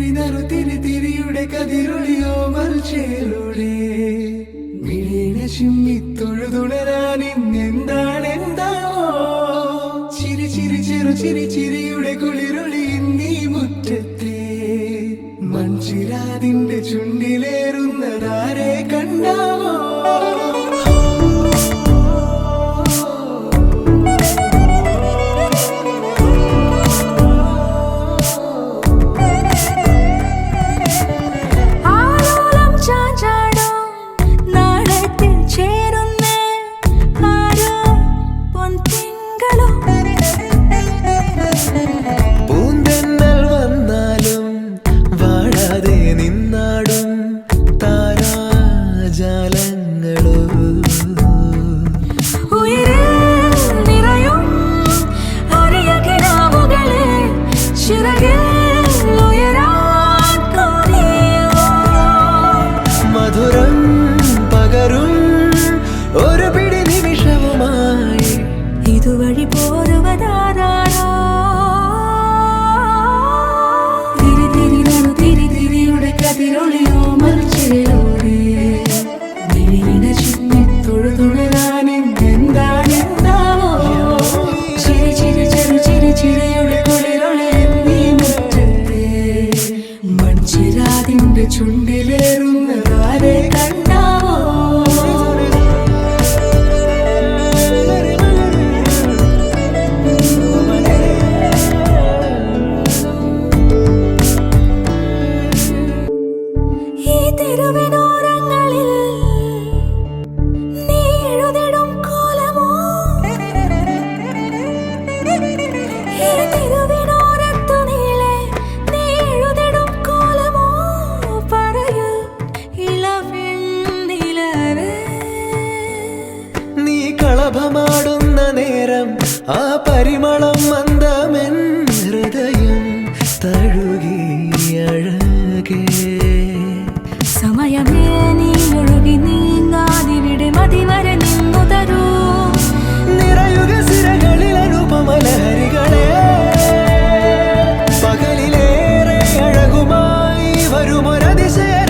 തിരി നറു തിരി തിരിയുടെ കതിരൊളിയോ മൽച്ചേലൂടെ മിഴീണ ചിമ്മി തൊഴുതുണരാൻ ഇന്നെന്താണ് എന്താണോ? ചിരി ചിരി ചെറു ചിരി ചിരിയുടെ കുളിരൊളി നീ മുറ്റത്തെ. മൺചിരാതിന്റെ ചുണ്ടിലേറുന്നതാരെ ജാല തെരുവിനോരങ്ങളിൽ നീ കളഭമാടുന്ന നേരം ആ പരിമളം സമയമേ നീ ഒഴുകി നീങ്ങാതിവിടെ മതിവരെ നിന്നു തരൂ നിറയുക സിരകളിൽ അനുപമലഹരികളെ. പകലിലേറെ അഴകുമായി വരുമൊരതിശയരാവു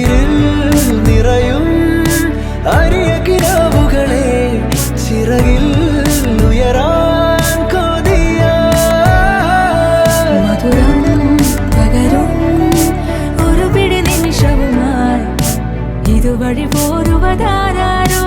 കണ്ണീരിൽ നിറയും അരിയ കിരാവുകളെ ചിറകിൽ ഒരു പിടി നിമിഷവുമായി ഇതുവഴി പോരുവതാരോ